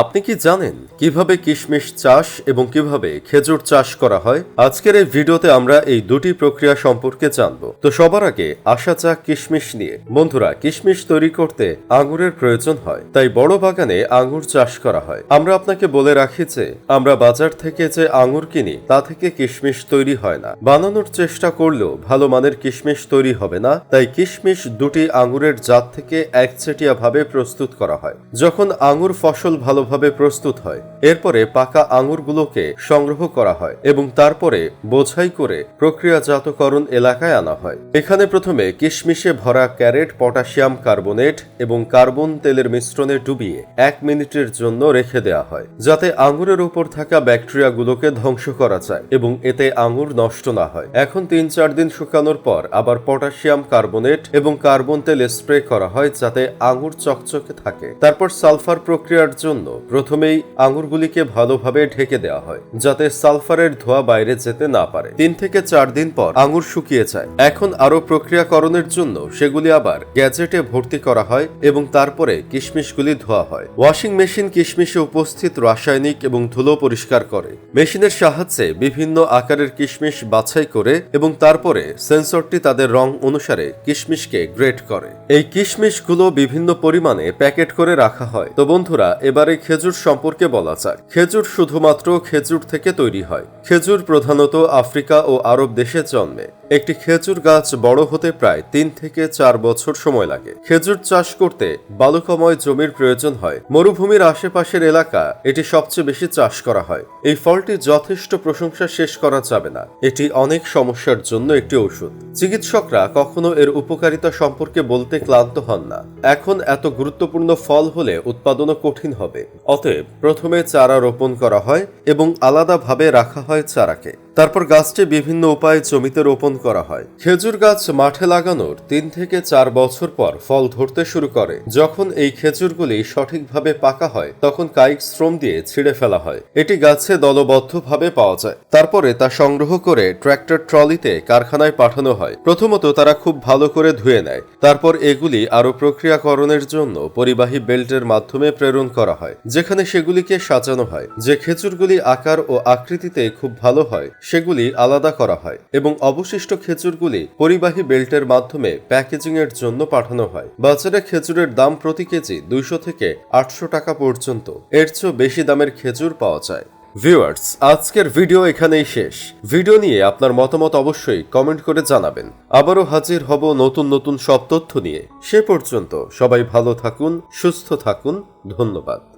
আপনি কি জানেন কীভাবে কিশমিশ চাষ এবং কীভাবে খেজুর চাষ করা হয়? আজকের এই ভিডিওতে আমরা এই দুটি প্রক্রিয়া সম্পর্কে জানব। তো সবার আগে আসা যাক কিশমিশ নিয়ে। বন্ধুরা, কিশমিশ তৈরি করতে আঙুরের প্রয়োজন হয়, তাই বড় বাগানে আঙুর চাষ করা হয়। আমরা আপনাকে বলে রাখি যে, আমরা বাজার থেকে যে আঙুর কিনি, তা থেকে কিশমিশ তৈরি হয় না। বানানোর চেষ্টা করলেও ভালো মানের কিশমিশ তৈরি হবে না, তাই কিশমিশ দুটি আঙুরের জাত থেকে একচেটিয়া ভাবে প্রস্তুত করা হয়। যখন আঙুর ফসল ভালোভাবে প্রস্তুত হয়। এরপরে পাকা আঙুরগুলোকে সংগ্রহ করা হয় এবং তারপরে বোঝাই করে প্রক্রিয়াজাতকরণ এলাকায় আনা হয়। এখানে প্রথমে কিশমিশে ভরা ক্যারেট, পটাশিয়াম কার্বনেট এবং কার্বন তেলের মিশ্রণে ডুবিয়ে এক মিনিটের জন্য রেখে দেওয়া হয়, যাতে আঙুরের উপর থাকা ব্যাকটেরিয়াগুলোকে ধ্বংস করা যায় এবং এতে আঙুর নষ্ট না হয়। এখন তিন চার দিন শুকানোর পর আবার পটাশিয়াম কার্বনেট এবং কার্বন তেল স্প্রে করা হয় যাতে আঙুর চকচকে থাকে। তারপর সালফার প্রক্রিয়ার জন্য প্রথমেই আঙুরগুলিকে ভালোভাবে ঢেকে দেওয়া হয়, যাতে সালফারের ধোঁয়া বাইরে যেতে না পারে। তিন থেকে চার দিন পর আঙুর শুকিয়ে যায়। এখন আরও প্রক্রিয়াকরণের জন্য সেগুলি আবার গ্যাজেটে ভর্তি করা হয় এবং তারপরে কিশমিশগুলি ধোয়া হয়। ওয়াশিং মেশিন কিশমিশে উপস্থিত রাসায়নিক এবং ধুলো পরিষ্কার করে। মেশিনের সাহায্যে বিভিন্ন আকারের কিশমিশ বাছাই করে এবং তারপরে সেন্সরটি তাদের রং অনুসারে কিশমিশকে গ্রেড করে। এই কিশমিশগুলো বিভিন্ন পরিমাণে প্যাকেট করে রাখা হয়। তো বন্ধুরা, এবারে খেজুর সম্পর্কে বলা যাক খেজুর শুধুমাত্র খেজুর থেকে তৈরি হয়। খেজুর প্রধানত আফ্রিকা ও আরব দেশে জন্মে। একটি খেজুর গাছ বড় হতে প্রায় তিন থেকে চার বছর সময় লাগে। খেজুর চাষ করতে বালুকাময় জমির প্রয়োজন হয়। মরুভূমির আশেপাশের এলাকা এটি সবচেয়ে বেশি চাষ করা হয়। এই ফলটি যথেষ্ট প্রশংসা শেষ করা যাবে না। এটি অনেক সমস্যার জন্য একটি ওষুধ চিকিৎসকরা কখনো এর উপকারিতা সম্পর্কে বলতে ক্লান্ত হন না। এখন এত গুরুত্বপূর্ণ ফল হলে উৎপাদনও কঠিন হবে। অতএব প্রথমে চারা রোপণ করা হয় এবং আলাদাভাবে রাখা হয় চারাকে। তারপর গাছটি বিভিন্ন উপায়ে জমিতে রোপণ করা হয়। খেজুর গাছ মাঠে লাগানোর তিন থেকে চার বছর পর ফল ধরতে শুরু করে। যখন এই খেজুরগুলি সঠিকভাবে পাকা হয়, তখন কায়িক শ্রম দিয়ে ছিঁড়ে ফেলা হয়। এটি গাছে দলবদ্ধভাবে পাওয়া যায়। তারপরে তা সংগ্রহ করে ট্র্যাক্টর ট্রলিতে কারখানায় পাঠানো হয়। প্রথমত তারা খুব ভালো করে ধুয়ে নেয়। তারপর এগুলি আরও প্রক্রিয়াকরণের জন্য পরিবাহী বেল্টের মাধ্যমে প্রেরণ করা হয়, যেখানে সেগুলিকে সাজানো হয়, যে খেজুরগুলি আকার ও আকৃতিতে খুব ভালো হয় সেগুলি আলাদা করা হয় এবং অবশিষ্ট খেজুরগুলি পরিবাহী বেল্টের মাধ্যমে প্যাকেজিং এর জন্য পাঠানো হয়। বাজারে খেজুরের দাম প্রতি কেজি দুইশো থেকে আটশো টাকা পর্যন্ত। এর চেয়েও বেশি দামের খেজুর পাওয়া যায়। ভিউয়ার্স, আজকের ভিডিও এখানেই শেষ। ভিডিও নিয়ে আপনার মতামত অবশ্যই কমেন্ট করে জানাবেন। আবারও হাজির হব নতুন নতুন সব তথ্য নিয়ে। সে পর্যন্ত সবাই ভালো থাকুন, সুস্থ থাকুন। ধন্যবাদ।